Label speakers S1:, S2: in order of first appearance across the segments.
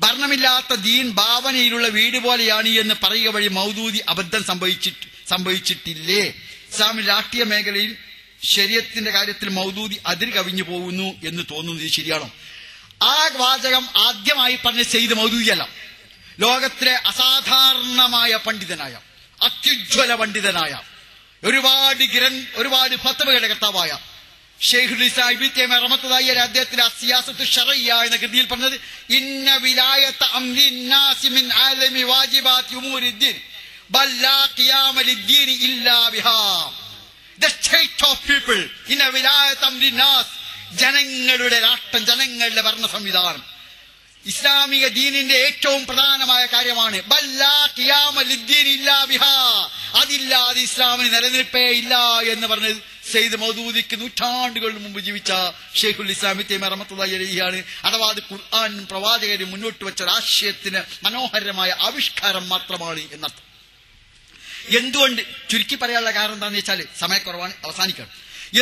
S1: ഭരണമില്ലാത്ത ദീൻ ഭാവനയിലുള്ള വീട് പോലെയാണ് എന്ന് പറയുക വഴി മൗദൂദി അബദ്ധം സംഭവിച്ചിട്ട് സംഭവിച്ചിട്ടില്ലേ? ഇസ്ലാമിൽ രാഷ്ട്രീയ മേഖലയിൽ ശരീരത്തിന്റെ കാര്യത്തിൽ മൗദൂദി അതിൽ കവിഞ്ഞു പോകുന്നു എന്ന് തോന്നുന്നത് ശരിയാണോ? ആ വാചകം ആദ്യമായി പറഞ്ഞ ചെയ്ത് മൗദൂദിയല്ല. ലോകത്തിലെ അസാധാരണമായ പണ്ഡിതനായ അത്യുജ്വല പണ്ഡിതനായ ഒരുപാട് ഗ്രൻ ഒരുപാട് ഫത്തവകളുടെ കർത്താവായ ഷെയ്ഖുൽ ഇസ്ലാം ഇബ്നു തൈമിയ റഹ്മത്തുള്ളാഹി അലൈഹി അദ്ദേഹത്തിന്റെ അസിയാസത്ത് ഷറയ്യ എന്ന കൃതിയിൽ പറഞ്ഞത് ഇന്ന വിലായത്ത് ജനങ്ങളുടെ രാഷ്ട്രം ജനങ്ങളുടെ ഭരണ സംവിധാനം. ഇസ്ലാമിക ദീനിന്റെ ഏറ്റവും പ്രധാനമായ കാര്യമാണ് ബല്ലാ ഖിയാമ ലിദ്ദീൻ ഇല്ലാ ബിഹാ. അതില്ലാതെ ഇസ്ലാമിന് നിലനിൽപ്പേ ഇല്ല എന്ന് പറഞ്ഞ് സെയ്ദ് മൗദൂദിക്ക് നൂറ്റാണ്ടുകൾക്ക് മുമ്പ് ജീവിച്ച ഷെയ്ഖുൽ ഇസ്ലാമി തേമറമത്തുള്ളയാണ് അഥവാ അത് ഖുർആൻ പ്രവാചകരും മുന്നോട്ട് വെച്ച രാഷ്ട്രീയത്തിന് മനോഹരമായ ആവിഷ്കാരം മാത്രമാണ് എന്നർത്ഥം. എന്തുകൊണ്ട്? ചുരുക്കി പറയാനുള്ള കാരണം എന്താണെന്ന് വെച്ചാൽ സമയക്കുറവാണ്. അവസാനിക്കണം.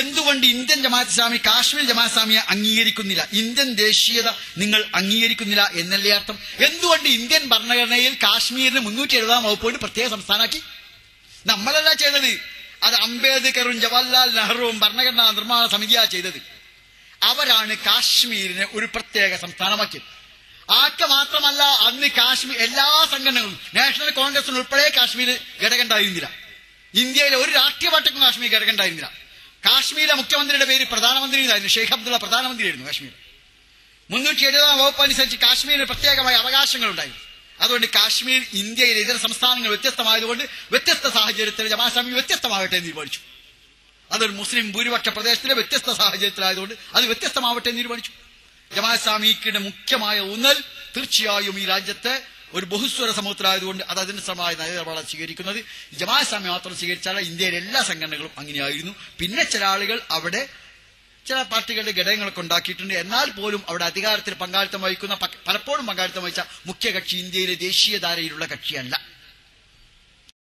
S1: എന്തുകൊണ്ട് ഇന്ത്യൻ ജമാഅത്ത് ഇസ്ലാമി കാശ്മീർ ജമാഅത്ത് ഇസ്ലാമിയെ അംഗീകരിക്കുന്നില്ല? ഇന്ത്യൻ ദേശീയത നിങ്ങൾ അംഗീകരിക്കുന്നില്ല എന്നല്ലേ അർത്ഥം? എന്തുകൊണ്ട് ഇന്ത്യൻ ഭരണഘടനയിൽ കാശ്മീരിന് മുന്നൂറ്റി എഴുപതാം വകുപ്പോട് പ്രത്യേക സംസ്ഥാനമാക്കി? നമ്മളല്ല ചെയ്തത്. അത് അംബേദ്കറും ജവഹർലാൽ നെഹ്റുവും ഭരണഘടനാ നിർമ്മാണ സമിതിയാ ചെയ്തത്. അവരാണ് കാശ്മീരിനെ ഒരു പ്രത്യേക സംസ്ഥാനമാക്കിയത്. ആക്ക മാത്രമല്ല അന്ന് കാശ്മീർ എല്ലാ സംഘടനകളും നാഷണൽ കോൺഗ്രസിന് ഉൾപ്പെടെ കാശ്മീർ ഘടകണ്ടായിരുന്നില്ല ഇന്ത്യയിലെ ഒരു രാഷ്ട്രീയ പാർട്ടിക്കും കാശ്മീർ ഘടകണ്ടായിരുന്നില്ല കാശ്മീരിലെ മുഖ്യമന്ത്രിയുടെ പേര് പ്രധാനമന്ത്രി എന്നായിരുന്നു ഷെയ്ഖ് അബ്ദുള്ള പ്രധാനമന്ത്രിയായിരുന്നു കാശ്മീർ മുന്നൂറ്റി എഴുപതാം വകുപ്പ് അനുസരിച്ച് കാശ്മീരിന് പ്രത്യേകമായ അവകാശങ്ങളുണ്ടായിരുന്നു. അതുകൊണ്ട് കാശ്മീർ ഇന്ത്യയിലെ ഇതര സംസ്ഥാനങ്ങൾ വ്യത്യസ്തമായതുകൊണ്ട് വ്യത്യസ്ത സാഹചര്യത്തിൽ ജമാസ്വാമി വ്യത്യസ്തമാവട്ടെ എന്ന് തീരുമാനിച്ചു. അതൊരു മുസ്ലിം ഭൂരിപക്ഷ പ്രദേശത്തിലെ വ്യത്യസ്ത സാഹചര്യത്തിലായതുകൊണ്ട് അത് വ്യത്യസ്തമാവട്ടെ എന്ന് തീരുമാനിച്ചു. ജമാസ്വാമിക്കിന്റെ മുഖ്യമായ ഊന്നൽ തീർച്ചയായും ഈ രാജ്യത്തെ ഒരു ബഹുസ്വര സമൂഹത്തിലായതുകൊണ്ട് അത് അതിനുസമായ നയനിലപാടാണ് സ്വീകരിക്കുന്നത്. ജമാസ്വാമി മാത്രം സ്വീകരിച്ചാൽ ഇന്ത്യയിലെ എല്ലാ സംഘടനകളും അങ്ങനെയായിരുന്നു. പിന്നെ ചില ആളുകൾ അവിടെ ചില പാർട്ടികളുടെ ഘടകങ്ങളൊക്കെ ഉണ്ടാക്കിയിട്ടുണ്ട്. എന്നാൽ പോലും അവിടെ അധികാരത്തിൽ പങ്കാളിത്തം വഹിക്കുന്ന പലപ്പോഴും പങ്കാളിത്തം വഹിച്ച മുഖ്യ കക്ഷി ഇന്ത്യയിലെ ദേശീയധാരയിലുള്ള കക്ഷിയല്ല.